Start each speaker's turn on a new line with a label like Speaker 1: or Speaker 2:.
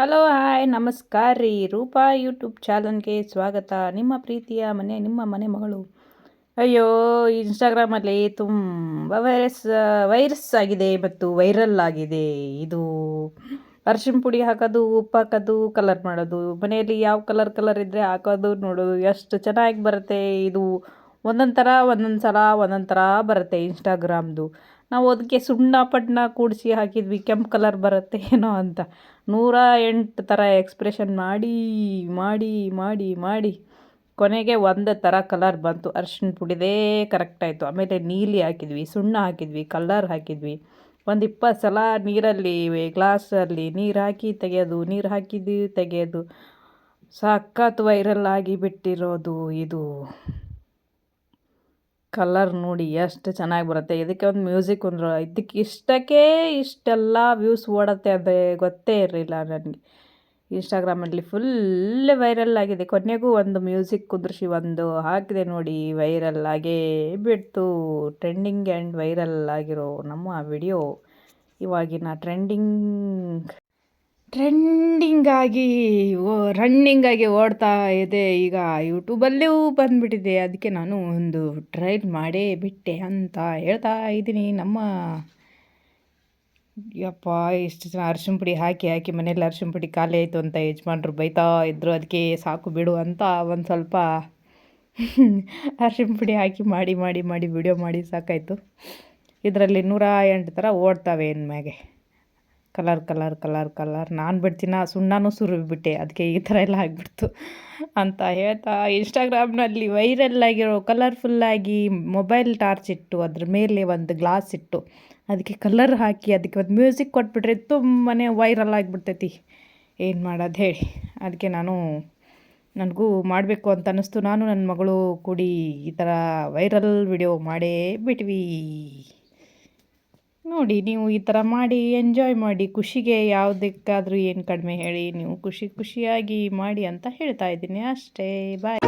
Speaker 1: Hello hi ನಮಸ್ಕಾರ ರೀ. Roopa YouTube ಚಾನಲ್ಗೆ ಸ್ವಾಗತ. ನಿಮ್ಮ ಪ್ರೀತಿಯ ಮನೆ, ನಿಮ್ಮ ಮನೆ ಮಗಳು. ಅಯ್ಯೋ ಇನ್ಸ್ಟಾಗ್ರಾಮಲ್ಲಿ ತುಂಬ ವೈರಸ್ ವೈರಸ್ ಆಗಿದೆ ಮತ್ತು ವೈರಲ್ ಆಗಿದೆ. ಇದು ಅರ್ಶಿನ ಪುಡಿ ಹಾಕೋದು, ಉಪ್ಪು ಹಾಕೋದು ಕಲರ್ ಮಾಡೋದು. ಮನೆಯಲ್ಲಿ ಯಾವ ಕಲರ್ ಕಲರ್ ಇದ್ದರೆ ಹಾಕೋದು ನೋಡೋದು ಎಷ್ಟು ಚೆನ್ನಾಗಿ ಬರುತ್ತೆ. ಇದು ಒಂದೊಂದು ಥರ ಒಂದೊಂದು ಸಲ ಒಂದೊಂದು ಥರ ಬರುತ್ತೆ ಇನ್ಸ್ಟಾಗ್ರಾಮ್ದು ನಾವು ಅದಕ್ಕೆ ಸುಣ್ಣ ಪಣ್ಣ ಕೂಡಿಸಿ ಹಾಕಿದ್ವಿ, ಕೆಂಪು ಕಲರ್ ಬರುತ್ತೆ ಏನೋ ಅಂತ. ನೂರ ಎಂಟು ಥರ ಎಕ್ಸ್ಪ್ರೆಷನ್ ಮಾಡಿ ಮಾಡಿ ಮಾಡಿ ಮಾಡಿ ಕೊನೆಗೆ ಒಂದು ಥರ ಕಲರ್ ಬಂತು. ಅರ್ಶಿನ ಪುಡಿದೇ ಕರೆಕ್ಟ್ ಆಯಿತು. ಆಮೇಲೆ ನೀಲಿ ಹಾಕಿದ್ವಿ, ಸುಣ್ಣ ಹಾಕಿದ್ವಿ ಕಲ್ಲರ್ ಹಾಕಿದ್ವಿ. ಒಂದು ಇಪ್ಪತ್ತು ಸಲ ನೀರಲ್ಲಿ ಗ್ಲಾಸಲ್ಲಿ ನೀರು ಹಾಕಿ ತೆಗೆಯೋದು ನೀರು ಹಾಕಿದ್ದು ತೆಗೆಯೋದು ಸಖತ್ ವೈರಲ್ ಆಗಿ ಬಿಟ್ಟಿರೋದು ಇದು. ಕಲರ್ ನೋಡಿ ಎಷ್ಟು ಚೆನ್ನಾಗಿ ಬರುತ್ತೆ. ಇದಕ್ಕೆ ಒಂದು ಮ್ಯೂಸಿಕ್ ಒಂದು ಇದಕ್ಕೆ ಇಷ್ಟಕ್ಕೆ ಇಷ್ಟೆಲ್ಲ ವ್ಯೂಸ್ ಓಡತ್ತೆ ಅಂದರೆ ಗೊತ್ತೇ ಇರಲಿಲ್ಲ ನನಗೆ. ಇನ್ಸ್ಟಾಗ್ರಾಮಲ್ಲಿ ಫುಲ್ ವೈರಲ್ ಆಗಿದೆ. ಕೊನೆಗೂ ಒಂದು ಮ್ಯೂಸಿಕ್ ಕುದುರಿಸಿ ಒಂದು ಹಾಕಿದೆ ನೋಡಿ ವೈರಲ್ ಆಗೇ ಬಿಡ್ತು. ಟ್ರೆಂಡಿಂಗ್ ಆ್ಯಂಡ್ ವೈರಲ್ ಆಗಿರೋ ನಮ್ಮ ವಿಡಿಯೋ ಇವಾಗಿನ ಟ್ರೆಂಡಿಂಗ್ ಟ್ರೆಂಡಿಂಗಾಗಿ ಓ ರನ್ನಿಂಗಾಗಿ ಓಡ್ತಾ ಇದೆ ಈಗ ಯೂಟ್ಯೂಬಲ್ಲೂ ಬಂದುಬಿಟ್ಟಿದೆ. ಅದಕ್ಕೆ ನಾನು ಒಂದು ಟ್ರೈಲ್ ಮಾಡೇ ಬಿಟ್ಟೆ ಅಂತ ಹೇಳ್ತಾ ಇದ್ದೀನಿ. ನಮ್ಮ ಯಪ್ಪ, ಇಷ್ಟು ಜನ ಅರ್ಶಿನ ಪುಡಿ ಹಾಕಿ ಹಾಕಿ ಮನೇಲಿ ಅರ್ಶಿನ ಪುಡಿ ಖಾಲಿ ಆಯಿತು ಅಂತ ಯಜಮಾನ್ರು ಬೈತಾ ಇದ್ದರು ಅದಕ್ಕೆ ಸಾಕು ಬಿಡು ಅಂತ ಒಂದು ಸ್ವಲ್ಪ ಅರ್ಶಿನ ಪುಡಿ ಹಾಕಿ ಮಾಡಿ ಮಾಡಿ ಮಾಡಿ ವಿಡಿಯೋ ಮಾಡಿ ಸಾಕಾಯಿತು. ಇದರಲ್ಲಿ ನೂರ ಎಂಟು ಥರ ಓಡ್ತಾವೆ ಇನ್ಮ್ಯಾಗೆ. Colour colour colour colour. ನಾನು ಬಿಡ್ತೀನ, ಸುಣ್ಣನೂ ಸುರಿಬಿಟ್ಟೆ ಅದಕ್ಕೆ ಈ ಥರ ಎಲ್ಲ ಆಗಿಬಿಡ್ತು ಅಂತ ಹೇಳ್ತಾ ಇನ್ಸ್ಟಾಗ್ರಾಮ್ನಲ್ಲಿ ವೈರಲ್ ಆಗಿರೋ ಕಲರ್ಫುಲ್ಲಾಗಿ ಮೊಬೈಲ್ ಟಾರ್ಚ್ ಇಟ್ಟು, ಅದ್ರ ಮೇಲೆ ಒಂದು ಗ್ಲಾಸ್ ಇಟ್ಟು ಅದಕ್ಕೆ ಕಲರ್ ಹಾಕಿ ಅದಕ್ಕೆ ಒಂದು ಮ್ಯೂಸಿಕ್ ಕೊಟ್ಬಿಟ್ರೆ ತುಂಬಾ ವೈರಲ್ ಆಗಿಬಿಡ್ತೈತಿ. ಏನು ಮಾಡೋದು ಹೇಳಿ. ಅದಕ್ಕೆ ನಾನು, ನನಗೂ ಮಾಡಬೇಕು ಅಂತ ಅನ್ನಿಸ್ತು. ನಾನು ನನ್ನ ಮಗಳು ಕೂಡಿ ಈ ಥರ ವೈರಲ್ ವಿಡಿಯೋ ಮಾಡೇ ಬಿಟ್ವಿ. ನೋಡಿ, ನೀವು ಈ ಥರ ಮಾಡಿ ಎಂಜಾಯ್ ಮಾಡಿ, ಖುಷಿಗೆ ಯಾವುದಕ್ಕಾದರೂ ಏನು ಕಡಿಮೆ ಹೇಳಿ, ನೀವು ಖುಷಿ ಖುಷಿಯಾಗಿ ಮಾಡಿ ಅಂತ ಹೇಳ್ತಾ ಇದ್ದೀನಿ. ಅಷ್ಟೇ ಬಾಯ್